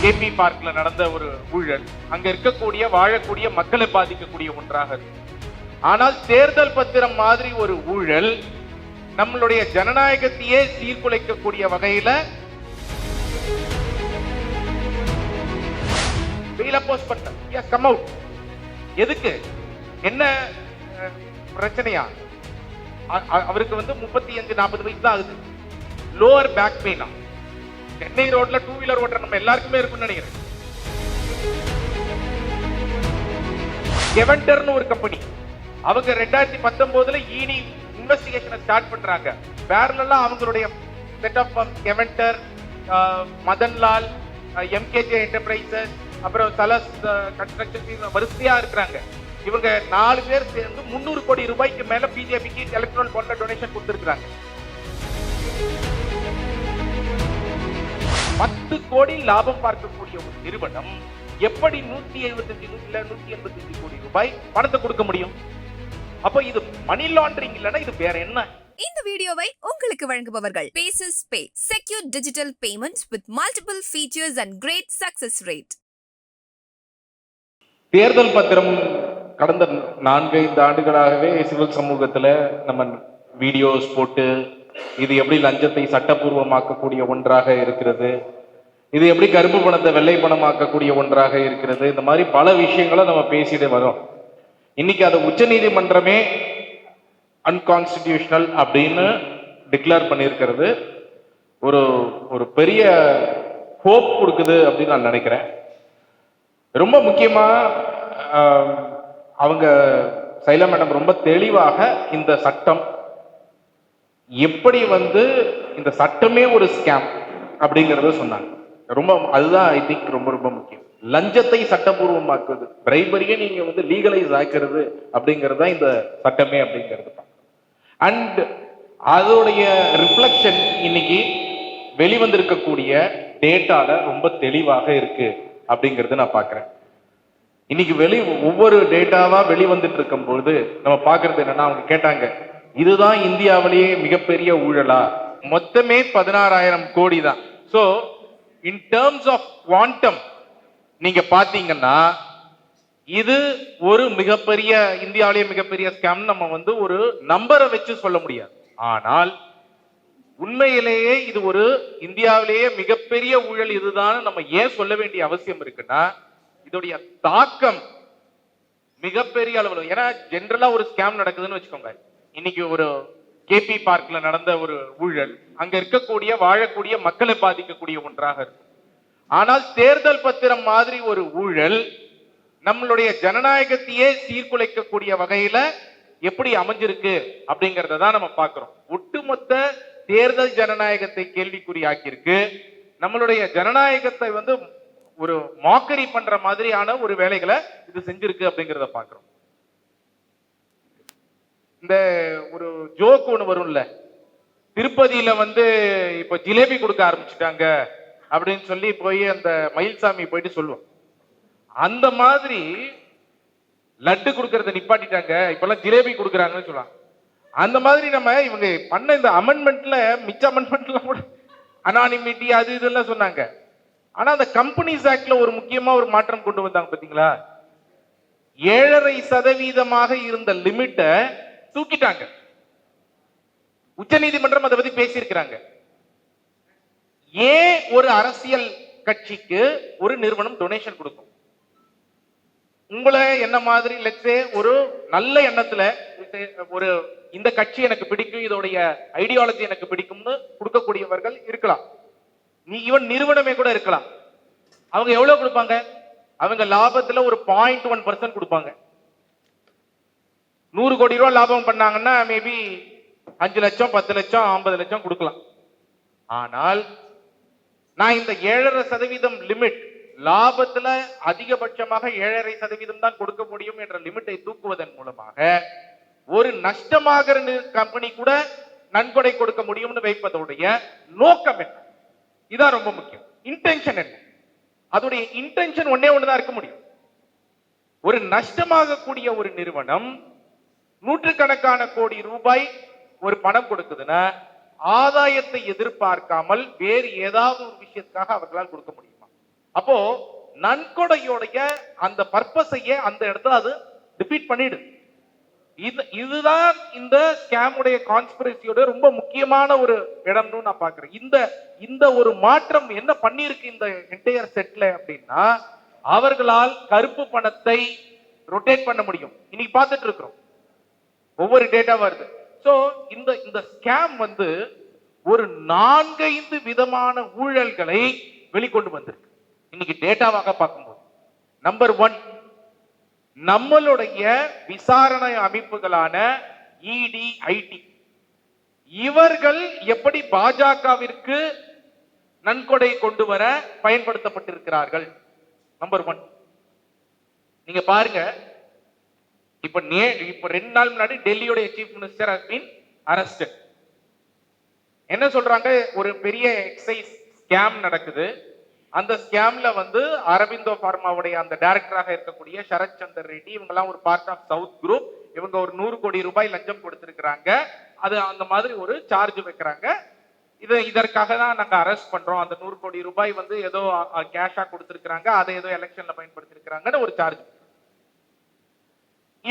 KP பார்க்ல நடந்த ஒரு ஊழல் அங்க இருக்கக்கூடிய வாழக்கூடிய மக்களை பாதிக்கக்கூடிய ஒன்றாக இருக்கு. ஆனால் தேர்தல் பத்திரம் மாதிரி ஒரு ஊழல் நம்மளுடைய ஜனநாயகத்தையே சீர்குலைக்கக்கூடிய வகையில போஸ்ட் பண்ண கம் அவுட் எதுக்கு? என்ன பிரச்சனையா? அவருக்கு வந்து முப்பத்தி அஞ்சு நாற்பது வயசு தான் ஆகுது. லோவர் பேக் பெயினா சென்னை ரோட்ல டூ வீலர் ஓட்டுற நம்ம எல்லாருக்குமே இருக்கும்னு நினைக்கிறேன். கெவெண்டர்னு ஒரு கம்பெனி அவங்க ரெண்டாயிரத்தி பத்தொன்பதுல இனி இன்வெஸ்டிகேஷனை ஸ்டார்ட் பண்றாங்க. பேரலாம் அவங்களுடைய set of Keventer Madanlal MKJ enterprises அப்புறம் சலஸ் uh, கன்ஸ்ட்ரக்ஷன் வரிசையா இருக்கிறாங்க. இவங்க நாலு பேர் சேர்ந்து முந்நூறு கோடி ரூபாய்க்கு மேல பிஜேபிக்கு எலக்ட்ரால் பாண்ட்ல டொனேஷன் கொடுத்துருக்காங்க பத்து கோடி லாபம் பார்க்கக்கூடிய ஒரு நிறுவனம் எப்படி நூத்தி எழுபத்தஞ்சு இல்ல நூத்தி எண்பத்தஞ்சு கோடி ரூபாய் பணத்தை கொடுக்க முடியும்? அப்ப இது மணி லாண்டரிங் இல்லைன்னா இது வேற என்ன? இந்த வீடியோவை உங்களுக்கு வழங்குபவர்கள் bases pay secure digital payments with multiple features and great success rate தேர்தல் பத்திரம் கடந்த நான்கைந்து ஆண்டுகளாகவே சிவில் சமூகத்துல நம்ம வீடியோஸ் போட்டு இது எப்படி லஞ்சத்தை சட்டப்பூர்வமாக்கக்கூடிய ஒன்றாக இருக்கிறது? இது எப்படி கருப்பு பணத்தை வெள்ளை பணமாக்கக்கூடிய ஒன்றாக இருக்கிறது? இந்த மாதிரி பல விஷயங்களை நம்ம பேசிட்டு வரோம். இன்னைக்கு அதை உச்சநீதிமன்றமே அன்கான்ஸ்டிடியூஷனல் அப்படின்னு டிக்ளேர் பண்ணியிருக்கிறது. ஒரு ஒரு பெரிய ஹோப் கொடுக்குது அப்படின்னு நான் நினைக்கிறேன். ரொம்ப முக்கியமா அவங்க சைலா மேடம் ரொம்ப தெளிவாக இந்த சட்டம் எப்படி வந்து இந்த சட்டமே ஒரு ஸ்கேம் அப்படிங்கிறத சொன்னாங்க. ரொம்ப அதுதான் ஐ திங்க் ரொம்ப ரொம்ப முக்கியம். லஞ்சத்தை சட்டபூர்வமாக்குவது. பிரைபரியை நீங்க வந்து லீகலைஸ் ஆக்குறது அப்படிங்கிறது தான் இந்த சட்டமே அப்படிங்கிறது. அண்ட் அதோடைய ரிஃப்ளெக்ஷன் இன்னைக்கு வெளிவந்திருக்கக்கூடிய டேட்டால ரொம்ப தெளிவாக இருக்கு அப்படிங்கிறது நான் பார்க்குறேன். இன்னைக்கு வெளி ஒவ்வொரு டேட்டாவா வெளிவந்துட்டு இருக்கும் பொழுது நம்ம பார்க்கறது என்னன்னா அவங்க கேட்டாங்க இதுதான் இந்தியாவிலேயே மிகப்பெரிய ஊழலா? மொத்தமே பதினாறாயிரம் கோடி தான் so in terms of quantum நீங்க பாத்தீங்கன்னா இது ஒரு மிகப்பெரிய இந்தியாவிலேயே மிகப்பெரிய ஸ்கேம் நம்ம வந்து ஒரு நம்பரை வச்சு சொல்ல முடியாது. ஆனால் உண்மையிலேயே இது ஒரு இந்தியாவிலேயே மிகப்பெரிய ஊழல் இதுதான் நம்ம ஏன் சொல்ல வேண்டிய அவசியம் இருக்குன்னா இதோடைய தாக்கம் மிகப்பெரிய அளவில். ஏன்னா ஜென்ரலா ஒரு ஸ்கேம் நடக்குதுன்னு வச்சுக்கோங்க. இன்னைக்கு ஒரு கேபி பார்க்ல நடந்த ஒரு ஊழல் அங்க இருக்கக்கூடிய வாழக்கூடிய மக்களை பாதிக்கக்கூடிய ஒன்றாக இருக்கும். ஆனால் தேர்தல் பத்திரம் மாதிரி ஒரு ஊழல் நம்மளுடைய ஜனநாயகத்தையே சீர்குலைக்கக்கூடிய வகையில எப்படி அமைஞ்சிருக்கு அப்படிங்கறத தான் நம்ம பார்க்கிறோம். ஒட்டுமொத்த தேர்தல் ஜனநாயகத்தை கேள்விக்குறியாக்கியிருக்கு. நம்மளுடைய ஜனநாயகத்தை வந்து ஒரு மாக்கரி பண்ற மாதிரியான ஒரு வேலைகளை இது செஞ்சிருக்கு அப்படிங்கிறத பாக்குறோம் இந்த ஒரு ஜோக் ஒன்று வரும்ல? திருப்பதியில வந்து இப்ப ஜிலேபி கொடுக்க ஆரம்பிச்சுட்டாங்க அப்படின்னு சொல்லி போய் அந்த மயில்சாமி போயிட்டு சொல்லுவோம் அந்த மாதிரி லட்டு கொடுக்கறத நிப்பாட்டிட்டாங்க. இப்பெல்லாம் ஜிலேபி கொடுக்குறாங்கன்னு சொல்லலாம் அந்த மாதிரி நம்ம இவங்க பண்ண இந்த அமெண்ட்மெண்ட்ல மிச்ச அமெண்ட்மெண்ட்லாம் கூட அனானிமிட்டி அது இதெல்லாம் சொன்னாங்க. ஆனா அந்த கம்பெனிஸ் ஆக்ட்ல ஒரு முக்கியமா ஒரு மாற்றம் கொண்டு வந்தாங்க பாத்தீங்களா? ஏழரை சதவீதமாக இருந்த லிமிட்டை தூக்கிட்டாங்க. உச்சநீதிமன்றம் அதை பத்தி பேசியிருக்கிறாங்க. ஏன் ஒரு அரசியல் கட்சிக்கு ஒரு நிறுவனம் டொனேஷன் கொடுக்கும்? உங்களை என்ன மாதிரி லெட்ஸே ஒரு நல்ல எண்ணத்துல ஒரு இந்த கட்சி எனக்கு பிடிக்கும் இதோடைய ஐடியாலஜி எனக்கு பிடிக்கும்னு கொடுக்கக்கூடியவர்கள் இருக்கலாம். நீ ஈவன் நிறுவனமே கூட இருக்கலாம். அவங்க எவ்வளவு கொடுப்பாங்க? அவங்க லாபத்துல ஒரு பாயிண்ட் ஒன் பர்சன்ட் கொடுப்பாங்க. நூறு கோடி ரூபா லாபம் பண்ணாங்கன்னா மேபி அஞ்சு லட்சம் பத்து லட்சம் ஐம்பது லட்சம் கொடுக்கலாம். ஆனால் நான் இந்த ஏழரை சதவீதம் லிமிட் லாபத்துல அதிகபட்சமாக ஏழரை சதவீதம் தான் கொடுக்க முடியும் என்ற லிமிட்டை தூக்குவதன் மூலமாக ஒரு நஷ்டமாகிற கம்பெனி கூட நன்கொடை கொடுக்க முடியும்னு வைப்பதோடைய நோக்கம் என்ன? இதான் ரொம்ப முக்கியம். இன்டென்ஷன் என்ன? அதோடைய இன்டென்ஷன் ஒன்னே ஒண்ணுதான் இருக்க முடியும். ஒரு நஷ்டமாகக்கூடிய ஒரு நிறுவனம் நூற்றுக்கணக்கான கோடி ரூபாய் ஒரு பணம் கொடுக்குதுன்னா ஆதாயத்தை எதிர்பார்க்காமல் வேறு ஏதாவது ஒரு விஷயத்துக்காக அவர்களால் கொடுக்க முடியுமா? அப்போ நன்கொடையோடைய அந்த பர்பஸையே அந்த இடத்துல அது ரிப்பீட் பண்ணிடுது. இது இதுதான் இந்த ஸ்கேமுடைய கான்ஸ்பிரசியோட ரொம்ப முக்கியமான ஒரு இடம்னு நான் பாக்குறேன் இந்த இந்த ஒரு மாற்றம் என்ன பண்ணிருக்கு இந்த என்டையர் செட்ல அப்படின்னா அவர்களால் கருப்பு பணத்தை ரொட்டேட் பண்ண முடியும். இன்னைக்கு பார்த்துட்டு இருக்கிறோம். ஒவ்வொரு டேட்டா வருது ஸோ இந்த இந்த ஸ்கேம் வந்து ஒரு நான்கைந்து விதமான ஊழல்களை வெளிக்கொண்டு வந்திருக்கு. இன்னைக்கு டேட்டாவாக பார்க்கும்போது. நம்பர் ஒன் நம்மளுடைய விசாரணை அமைப்புகளான இடி ஐடி இவர்கள் எப்படி பாஜகவிற்கு நன்கொடை கொண்டு வர பயன்படுத்தப்பட்டிருக்கிறார்கள்? நம்பர் ஒன் நீங்க பாருங்க இப்ப நே இப்ப ரெண்டு நாள் முன்னாடி டெல்லியோட சீஃப் மினிஸ்டர் ஹஸ் பீன் என்ன சொல்றாங்க? ஒரு பெரிய எக்ஸைஸ் ஸ்கேம் நடக்குது. அந்த ஸ்கேம்ல வந்து அரவிந்தோ பார்மாவுடைய அந்த டைரக்டராக இருக்கக்கூடிய சரத் சந்தர் ரெட்டி இவங்கெல்லாம் ஒரு பார்ட் ஆஃப் சவுத் குரூப் இவங்க ஒரு நூறு கோடி ரூபாய் லஞ்சம் கொடுத்திருக்கிறாங்க. அது அந்த மாதிரி ஒரு சார்ஜ் வைக்கிறாங்க. இது இதற்காக தான் நாங்க அரெஸ்ட் பண்றோம். அந்த நூறு கோடி ரூபாய் வந்து ஏதோ கேஷா கொடுத்திருக்கிறாங்க. அதை ஏதோ எலெக்ஷன்ல பயன்படுத்திருக்கிறாங்கன்னு ஒரு சார்ஜ்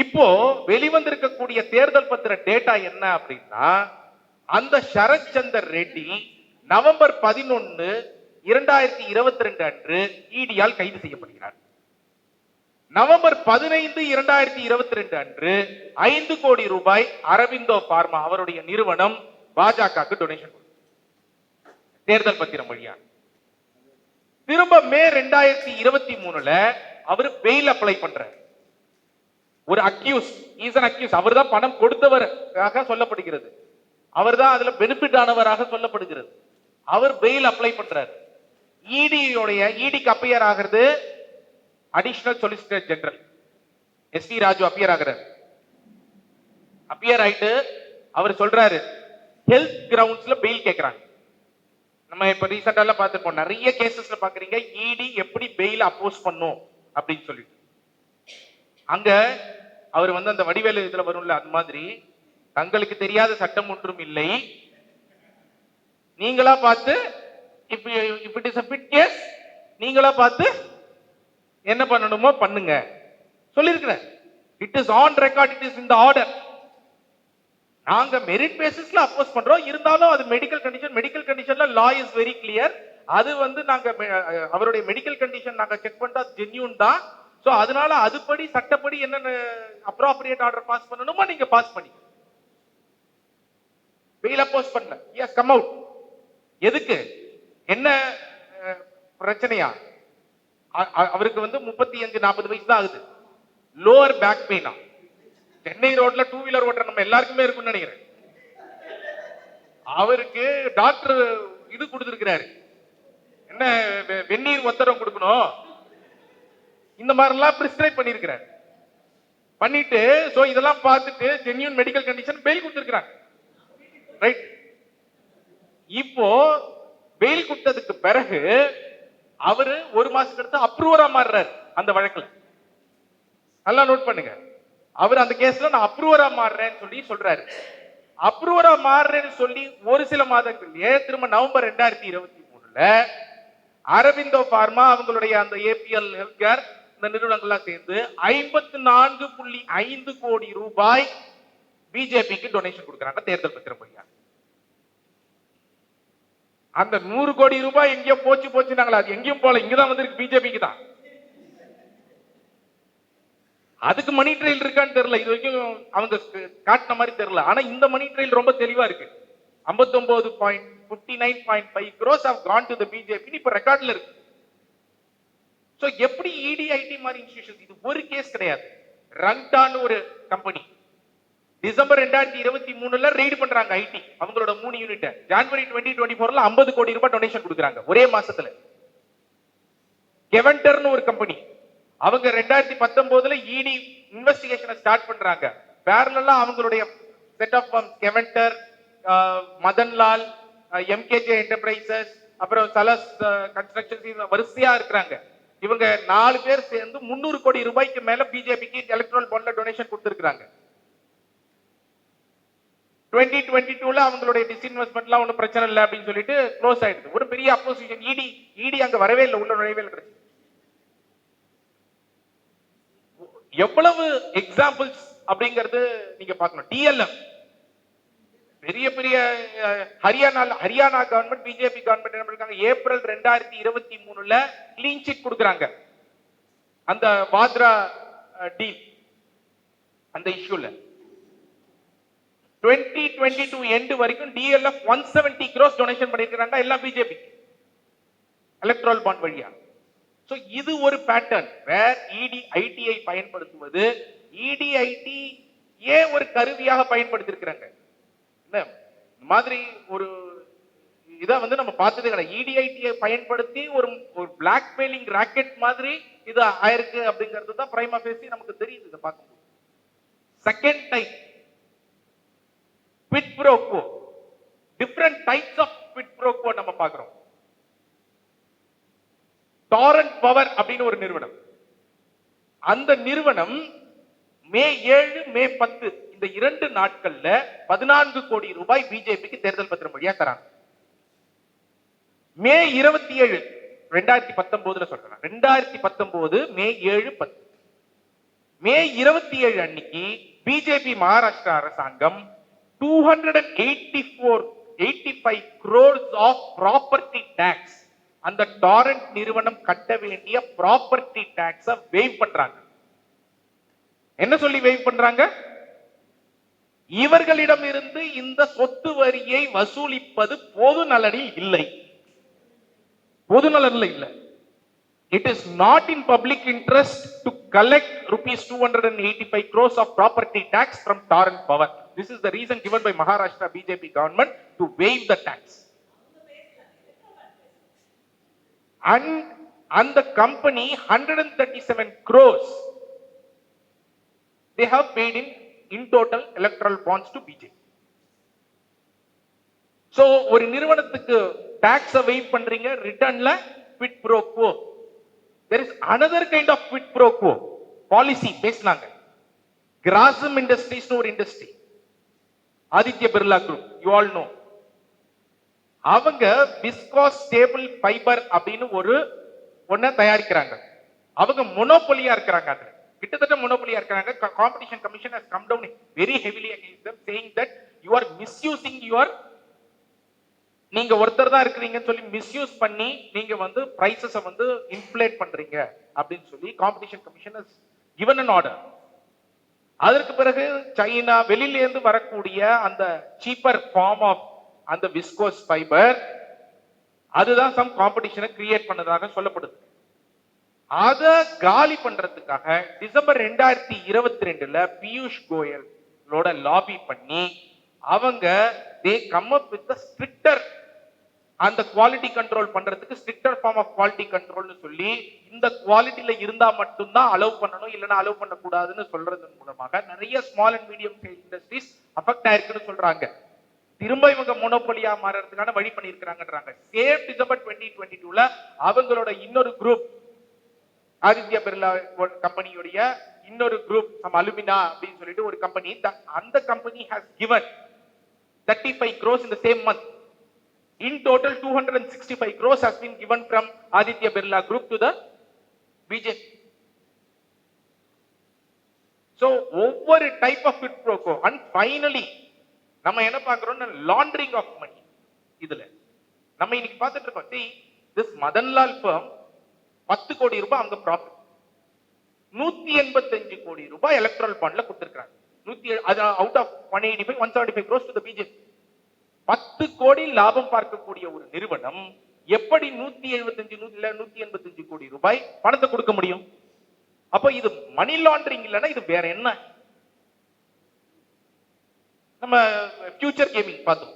இப்போ வெளிவந்திருக்கக்கூடிய தேர்தல் பத்திர டேட்டா என்ன அப்படின்னா அந்த சரத்சந்தர் ரெட்டி நவம்பர் பதினொன்னு இரண்டாயிரத்தி இருபத்தி ரெண்டு அன்று இடியால் கைது செய்யப்படுகிறார். நவம்பர் பதினைந்து இரண்டாயிரத்தி இருபத்தி ரெண்டு அன்று ஐந்து கோடி ரூபாய் அரவிந்தோ பார்மா அவருடைய நிறுவனம் பாஜகவுக்கு டொனேஷன் தேர்தல் பத்திரம் வழியா. திரும்ப மே ரெண்டாயிரத்தி இருபத்தி மூணுல அவர் பெயில் அப்ளை பண்றாரு. ஒரு அக்யூஸ் இஸ் அக்யூஸ் அவர் தான் பணம் கொடுத்தவராக சொல்லப்படுகிறது. அவர் தான் அதுல பெனிஃபிட் ஆனவராக சொல்லப்படுகிறது. அவர் பெயில் அப்ளை பண்றாரு. இடியோடைய இடிக்கு அப்பையர் ஆகிறது additional solicitor general S V Raju appear ஆகிறார். அப்பியர் ஆயிட்டு அவர் சொல்றாரு ஹெல்த் கிரவுண்ட்ஸ்ல பெயில் கேட்கிறாங்க நம்ம இப்ப ரீசெண்டால பார்த்துருப்போம். நிறைய கேசஸ்ல பாக்குறீங்க இடி எப்படி பெயில் அப்போஸ் பண்ணும் அப்படின்னு சொல்லிட்டு. அங்க அவர் வந்து அந்த வடிவேலு இதுல வரும்ல அந்த மாதிரி தங்களுக்கு தெரியாத சட்டம் ஒன்றும் இல்லை. நீங்களா பார்த்து இப்ப இப்ப பிட் கேஸ் நீங்களா பார்த்து என்ன பண்ணணுமோ பண்ணுங்க. சொல்லியிருக்கிறேன். It is on record it is இந்த ஆர்டர் நாங்க மெரிட் பேசிஸ்ல அப்போஸ் பண்றோம். இருந்தாலும் அது மெடிக்கல் கண்டிஷன் மெடிக்கல் கண்டிஷன்ல லா இஸ் வெரி கிளியர் அது வந்து நாங்க அவருடைய மெடிக்கல் கண்டிஷன் நாங்க செக் பண்ணிட்டா ஜென்யூன் தான். சோ அதனால அதுபடி சட்டப்படி என்னென்ன அப்ராப்ரியேட் ஆர்டர் பாஸ் பண்ணணுமோ நீங்க பாஸ் பண்ணி வெயில அப்போஸ் பண்ணல. எஸ் கம் அவுட் எதுக்கு? என்ன பிரச்சனையா? அவருக்கு வந்து முப்பத்தி அஞ்சு நாற்பது வயசு தான் ஆகுது. லோவர் பேக் பெயினா சென்னை ரோட்ல டூ வீலர் ஓட்டுற நம்ம எல்லாருக்குமே இருக்கும்னு நினைக்கிறேன். அவருக்கு டாக்டர் இது கொடுத்திருக்கிறாரு. என்ன வெ- வெந்நீர் ஒத்தரம் கொடுக்கணும்? இந்த மாதிரிலாம் பிரிஸ்கிரைப் பண்ணியிருக்கிறார். பண்ணிட்டு ஸோ இதெல்லாம் பார்த்துட்டு ஜென்யூன் மெடிக்கல் கண்டிஷன் பெயில் கொடுத்திருக்கிறாங்க. ரைட் இப்போ பெயில் கொடுத்ததுக்கு பிறகு அவரு ஒரு மாசத்துக்கு அடுத்து அப்ரூவரா மாறுறாரு அந்த வழக்குல. நல்லா நோட் பண்ணுங்க. அவர் அந்த கேஸ்ல நான் அப்ரூவரா மாறுறேன்னு சொல்லி சொல்றாரு. அப்ரூவரா மாறுறேன்னு சொல்லி ஒரு சில மாதங்கள்லயே திரும்ப நவம்பர் ரெண்டாயிரத்தி இருபத்தி மூணுல அரவிந்தோ பார்மா அவங்களுடைய அந்த ஏபிஎல் ஹெல்த் கேர் இந்த நிறுவனங்கள்லாம் சேர்ந்து ஐம்பத்து நான்கு புள்ளி ஐந்து கோடி ரூபாய் பிஜேபிக்கு டொனேஷன் கொடுக்குறாங்க தேர்தல் பத்திரம் வழியா அந்த நூறு கோடி ரூபாய் எங்கேயோ போச்சு போச்சுனாங்களா அது எங்கேயும் போல இங்கதான் வந்திருக்கு பிஜேபிக்கு தான். அதுக்கு மணி ட்ரெயில் இருக்கான்னு தெரியல இது வரைக்கும் அவங்க காட்டின மாதிரி தெரியல. ஆனா இந்த மணி ட்ரெயில் ரொம்ப தெளிவா இருக்கு. 59.59.5 point fifty nine point five crores of gone to the BJP இப்ப ரெக்கார்ட்ல இருக்கு. ஸோ எப்படி இடிஐடி இடி ஐடி மாதிரி இன்ஸ்டியூஷன் இது ஒரு கேஸ் கிடையாது. ரங்டான்னு ஒரு கம்பெனி டிசம்பர் ரெண்டாயிரத்தி இருபத்தி மூணுல ரெய்டு பண்றாங்க ஐடி அவங்களோட மூணு யூனிட் ஜான்வரி டுவெண்ட்டி டுவெண்ட்டி ஃபோர்ல ஐம்பது கோடி ரூபாய் டொனேஷன் கொடுக்குறாங்க. ஒரே மாசத்துல. கெவன்டர்னு ஒரு கம்பெனி அவங்க ரெண்டாயிரத்தி பத்தொன்பதுல இடி இன்வெஸ்டிகேஷனை ஸ்டார்ட் பண்றாங்க. பேரலாம் அவங்களுடைய set of Keventer Madanlal MKJ enterprises அப்புறம் சலஸ் கன்ஸ்ட்ரக்ஷன் uh, வரிசையா இருக்கிறாங்க. இவங்க நாலு பேர் சேர்ந்து முந்நூறு கோடி ரூபாய்க்கு மேல பிஜேபிக்கு எலக்ட்ரல் பாண்ட்ல டொனேஷன் கொடுத்துருக்காங்க டுவெண்ட்டி டுவெண்ட்டி டூல அவங்களுடைய டிஸ்இன்வெஸ்ட்மெண்ட்லாம் ஒன்றும் பிரச்சனை இல்லை அப்படின்னு சொல்லிட்டு க்ளோஸ் ஆயிடுது. ஒரு பெரிய அப்போசிஷன் இடி இடி அங்க வரவே இல்லை உள்ள நுழைவே இல்லை எவ்வளவு எக்ஸாம்பிள்ஸ் அப்படிங்கிறது நீங்க பார்க்கணும். டிஎல்எம் பெரிய பெரிய Haryana Haryana government BJP government என்ன பண்ணிருக்காங்க? ஏப்ரல் ரெண்டாயிரத்தி இருபத்தி மூணுல கிளீன் சிட் கொடுக்குறாங்க. அந்த வாத்ரா டீல் அந்த இஷ்யூல டுவெண்ட்டி டுவெண்ட்டி டூ எண்டு வரைக்கும் DLF one seventy crores donation பண்ணிருக்கிறாங்க எல்லாம் பிஜேபி எலக்ட்ரல் பாண்ட் வழியா. ஸோ இது ஒரு பேட்டர்ன் வேர் இடி ஐடிஐ பயன்படுத்துவது. இடி ஐடி ஏன் ஒரு கருவியாக பயன்படுத்தியிருக்கிறாங்க இந்த மாதிரி ஒரு இதை வந்து நம்ம பார்த்தது கிடையாது. இடிஐடியை பயன்படுத்தி ஒரு ஒரு பிளாக்மெயிலிங் ராக்கெட் மாதிரி இது ஆயிருக்கு அப்படிங்கிறது தான் பிரைமா பேசி நமக்கு தெரியுது இதை பார்க்கும்போது. Second type quid pro quo different types of quid pro quo நம்ம பார்க்குறோம். டாரண்ட் பவர் அப்படின்னு ஒரு நிறுவனம். அந்த நிறுவனம் மே ஏழு மே பத்து இந்த இரண்டு நாட்கள்ல பதினான்கு கோடி ரூபாய் பிஜேபிக்கு தேர்தல் பத்திரம் வழியா தராங்க. மே இருபத்தி ஏழு ரெண்டாயிரத்தி பத்தொன்பதுல சொல்றேன். ரெண்டாயிரத்தி பத்தொன்பது மே ஏழு பத்து. மே இருபத்தி ஏழு அன்னைக்கு பிஜேபி மகாராஷ்டிரா அரசாங்கம் two hundred and eighty four eighty five crores of property tax அந்த டாரண்ட் நிறுவனம் கட்ட வேண்டிய ப்ராப்பர்ட்டி டேக்ஸ வெயிவ் பண்றாங்க. என்ன சொல்லி வெயிவ் பண்றாங்க? இவர்களிடம் இருந்து இந்த சொத்து வரியை வசூலிப்பது பொது நலனில் இல்லை பொது நலனில் இல்லை it is not in public interest to collect rupees two hundred and eighty five crores of property tax from Torrent power this is the reason given by Maharashtra BJP government to waive the tax and அந்த company hundred and thirty seven crores they have paid in in total electoral bonds to BJP so ஒரு நிறுவனத்துக்கு tax waive பண்றீங்க ரிட்டர்ன்ல quid pro there is another kind of of quid policy பேசினாங்க. Grasim industries ஒரு industry Aditya Birla group you all know அவங்க viscose staple fibre அப்படின்னு ஒரு ஒன்ன தயாரிக்கிறாங்க. அவங்க மொனோபொலியா இருக்கிறாங்க அதுல. கிட்டத்தட்ட மொனோபொலியா இருக்காங்க competition commission has come down very heavily against them saying that you are misusing your நீங்க ஒருத்தர் தான் இருக்கிறீங்கன்னு சொல்லி மிஸ்யூஸ் பண்ணி நீங்க வந்து பிரைசஸ வந்து இன்ஃப்ளேட் பண்றீங்க அப்படின்னு சொல்லி காம்படிஷன் கமிஷன் இவன் அன் ஆர்டர் அதற்கு பிறகு சைனா வெளியிலேருந்து வரக்கூடிய அந்த சீப்பர் ஃபார்ம் ஆஃப் அந்த விஸ்கோஸ் ஃபைபர் அதுதான் சம் காம்படிஷனை கிரியேட் பண்ணதாக சொல்லப்படுது. அதை காலி பண்றதுக்காக டிசம்பர் ரெண்டாயிரத்தி இருபத்தி ரெண்டுல பியூஷ் கோயலோட லாபி பண்ணி அவங்க they come up with stricter அந்த குவாலிட்டி கண்ட்ரோல் பண்றதுக்கு ஸ்ட்ரிக்டர் ஃபார்ம் ஆஃப் குவாலிட்டி கண்ட்ரோல்னு சொல்லி இந்த குவாலிட்டியில இருந்தா மட்டும்தான் அலோவ் பண்ணணும் இல்லைன்னா அலோவ் பண்ணக்கூடாதுன்னு சொல்றதன் மூலமாக நிறைய small and medium industries affect ஆயிருக்குன்னு சொல்றாங்க. திரும்ப இவங்க மோனோபோலியா மாறதுக்கான வழி பண்ணியிருக்கிறாங்கன்றாங்க. சேம் டிசம்பர் டுவெண்ட்டி டுவெண்ட்டி டூல அவங்களோட இன்னொரு குரூப் ஆதித்ய பிர்லா கம்பெனியுடைய இன்னொரு குரூப் நம்ம அலுமினா அப்படின்னு சொல்லிட்டு ஒரு கம்பெனி அந்த company has given thirty five crores இந்த same month in total two hundred and sixty five crores has been given from Aditya Birla group to the BJP so ஒவ்வொரு type of quid pro quo and finally நம்ம என்ன பார்க்கிறோம்னா laundering of money இதுல நம்ம இன்னைக்கு பார்த்துட்டு இருக்கோம். See this Madanlal fame பத்து கோடி ரூபாய் அவங்க ப்ராஃபிட் நூத்தி எண்பத்தஞ்சு கோடி ரூபாய் எலக்ட்ரல் பாண்ட்ல கொடுத்திருக்காங்க நூத்தி அது out of one eighty five one seventy five crores to BJP பத்து கோடி லாபம் பார்க்கக்கூடிய ஒரு நிறுவனம் எப்படி நூத்தி எழுபத்தஞ்சு நூத்தி இல்ல நூத்தி எண்பத்தஞ்சு கோடி ரூபாய் பணத்தை கொடுக்க முடியும்? அப்போ இது மணி லாண்டரிங் இல்லைன்னா இது வேற என்ன? நம்ம ஃபியூச்சர் கேமிங் பார்த்தோம்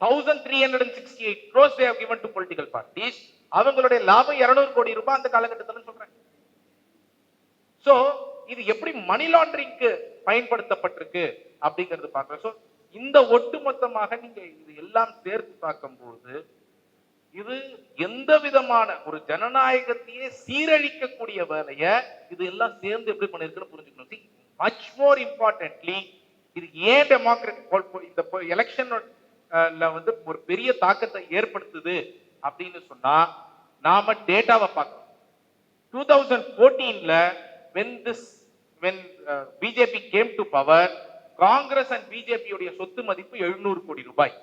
thousand three hundred and sixty eight crores they given to political parties அவங்களுடைய லாபம் இருநூறு கோடி ரூபாய் அந்த காலகட்டத்தில் சொல்றேன் சோ இது எப்படி மணி லாண்டரிங்க்கு பயன்படுத்தப்பட்டிருக்கு அப்படிங்கிறது பார்க்கிறோம். சோ இந்த ஒட்டுமொத்தமாக நீங்க இது எல்லாம் சேர்த்து பார்க்கும்போது இது எந்த விதமான ஒரு ஜனநாயகத்தையே சீரழிக்கக்கூடிய வேலையை இது எல்லாம் சேர்ந்து எப்படி பண்ணிருக்குன்னு புரிஞ்சுக்கணும். மச் மோர் இம்பார்ட்டன்ட்லி இது ஏன் டெமோக்ராட் இந்த எலெக்ஷன்ல வந்து ஒரு பெரிய தாக்கத்தை ஏற்படுத்துது அப்படின்னு சொன்னா நாம டேட்டாவை பார்க்கணும். Two thousand ஃபோர்டீன்ல when this when BJP came to power Congress and பிஜேபியுடைய சொத்து மதிப்பு எழுநூறு கோடி ரூபாய்.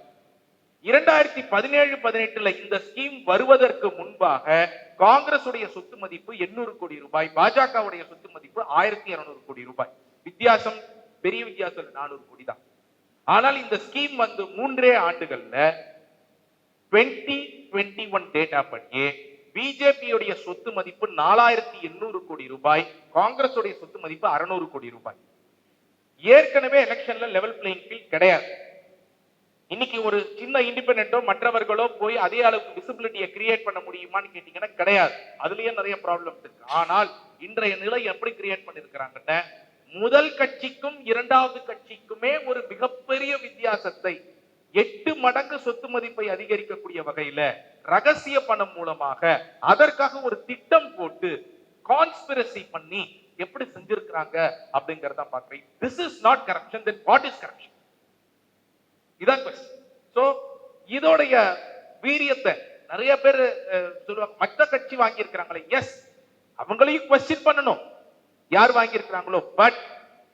இரண்டாயிரத்தி பதினேழு பதினெட்டுல இந்த ஸ்கீம் வருவதற்கு முன்பாக காங்கிரஸ் உடைய சொத்து மதிப்பு எண்ணூறு கோடி ரூபாய் பாஜகவுடைய சொத்து மதிப்பு ஆயிரத்தி இருநூறு கோடி ரூபாய். வித்தியாசம் பெரிய வித்தியாசம் நானூறு கோடி தான். ஆனால் இந்த ஸ்கீம் வந்து மூன்றே ஆண்டுகள்ல டுவெண்ட்டி டுவெண்ட்டி ஒன் டேட்டா படி பிஜேபியுடைய சொத்து மதிப்பு நாலாயிரத்தி எண்ணூறு கோடி ரூபாய் காங்கிரஸ் உடைய சொத்து மதிப்பு அறுநூறு கோடி ரூபாய். ஏற்கனவே எலெக்ஷன்ல லெவல் பிளேயிங் ஃபீல்ட் கிடையாது. இன்னைக்கு ஒரு சின்ன இண்டிபெண்டோ மற்றவர்களோ போய் அதே அளவுக்கு விசிபிலிட்டியை கிரியேட் பண்ண முடியுமான்னு கேட்டீங்கன்னா கிடையாது. அதுலயே நிறைய ப்ராப்ளம்ஸ் இருக்கு. ஆனால் இன்றைய நிலை எப்படி கிரியேட் பண்ணிருக்கிறாங்கன்னு முதல் கட்சிக்கும் இரண்டாவது கட்சிக்குமே ஒரு மிகப்பெரிய வித்தியாசத்தை எட்டு மடங்கு சொத்து மதிப்பை அதிகரிக்கக்கூடிய வகையில ரகசிய பணம் மூலமாக அதற்காக ஒரு திட்டம் போட்டு கான்ஸ்பிரசி பண்ணி எப்படி செஞ்சிருக்கிறாங்க அப்படிங்கறத பாக்குறேன் this is not corruption then what is corruption இதான் கொஸ்டின் சோ இதோடைய வீரியத்தை நிறைய பேர் சொல்லுவாங்க மற்ற கட்சி வாங்கியிருக்கிறாங்களே எஸ் அவங்களையும் கொஸ்டின் பண்ணணும். யார் வாங்கி இருக்கிறாங்களோ பட்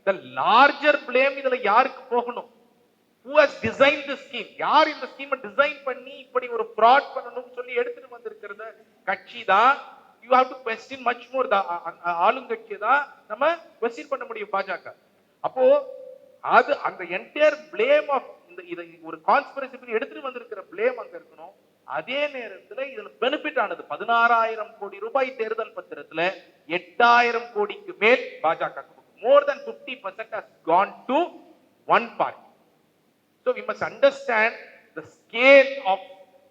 த லார்ஜர் பிளேம் இதுல யாருக்கு போகணும்? Who has designed யார் இந்த ஸ்கீமை டிசைன் பண்ணி இப்படி ஒரு ஃப்ராட் பண்ணணும்னு சொல்லி எடுத்துட்டு வந்திருக்கிறத கட்சி தான். You have to question much more ஆளுங்கட்சி தான் நம்ம கொஸ்டின் பண்ண முடியும் பாஜக. அப்போ அது அந்த என்டையர் பிளேம் ஆஃப் இந்த இதை ஒரு கான்ஸ்பிரசி பண்ணி எடுத்துட்டு வந்திருக்கிற பிளேம் அங்க இருக்கணும். அதே நேரத்துல இதுல பெனிஃபிட் ஆனது பதினாறாயிரம் கோடி ரூபாய் தேர்தல் பத்திரத்துல எட்டாயிரம் கோடிக்கு மேல் பாஜக more than fifty percent has gone one one So we must understand the scale of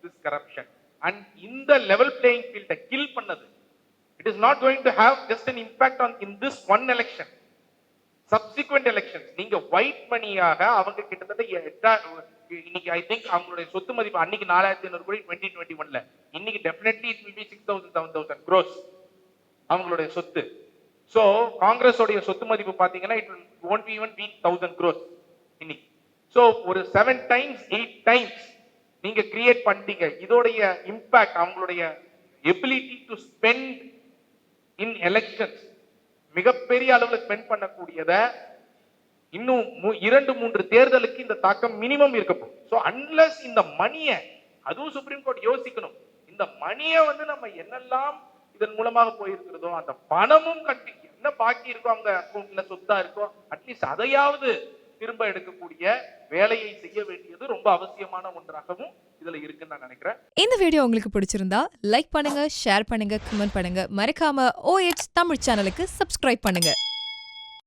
this corruption. And in the level playing field, kill பண்ணது. It is not going to have just an impact on in this one election subsequent election நீங்க white மணியாக அவங்க கிட்டத்தட்ட இன்னைக்கு I think அவங்களுடைய சொத்து மதிப்பு அன்னைக்கு நாலாயிரத்தி ஐநூறு கோடி டுவெண்ட்டி டுவெண்ட்டி ஒன்ல இன்னைக்கு definitely it will be six thousand seven thousand crores அவங்களுடைய சொத்து. சோ காங்கிரஸ் உடைய சொத்து மதிப்பு பாத்தீங்கன்னா it one be one be thousand crores இன்னைக்கு. ஸோ ஒரு செவன் டைம்ஸ் எயிட் டைம்ஸ் நீங்க கிரியேட் பண்ணிட்டீங்க. இதோடைய இம்பாக்ட் அவங்களுடைய ability to spend in elections மிகப்பெரிய அளவில் ஸ்பெண்ட் பண்ணக்கூடியத இன்னும் இரண்டு மூன்று தேர்தலுக்கு இந்த தாக்கம் மினிமம் இருக்க ஸோ அன்லஸ் இந்த மணியை அதுவும் சுப்ரீம் கோர்ட் யோசிக்கணும். இந்த மணியை வந்து நம்ம என்னெல்லாம் இதன் மூலமாக போயிருக்கிறதோ அந்த பணமும் கட்டி என்ன பாக்கி இருக்கோ அவங்க அக்கௌண்ட்ல சொத்தா இருக்கோ அட்லீஸ்ட் அதையாவது திரும்ப எடுக்கக்கூடிய வேலையை செய்ய வேண்டியது ரொம்ப அவசியமான ஒன்றாகவும் இதுல இருக்குன்னு நான் நினைக்கிறேன். இந்த வீடியோ உங்களுக்கு பிடிச்சிருந்தா லைக் பண்ணுங்க ஷேர் பண்ணுங்க கமெண்ட் பண்ணுங்க. மறக்காம ஓஎச் தமிழ் சேனலுக்கு சப்ஸ்கிரைப் பண்ணுங்க.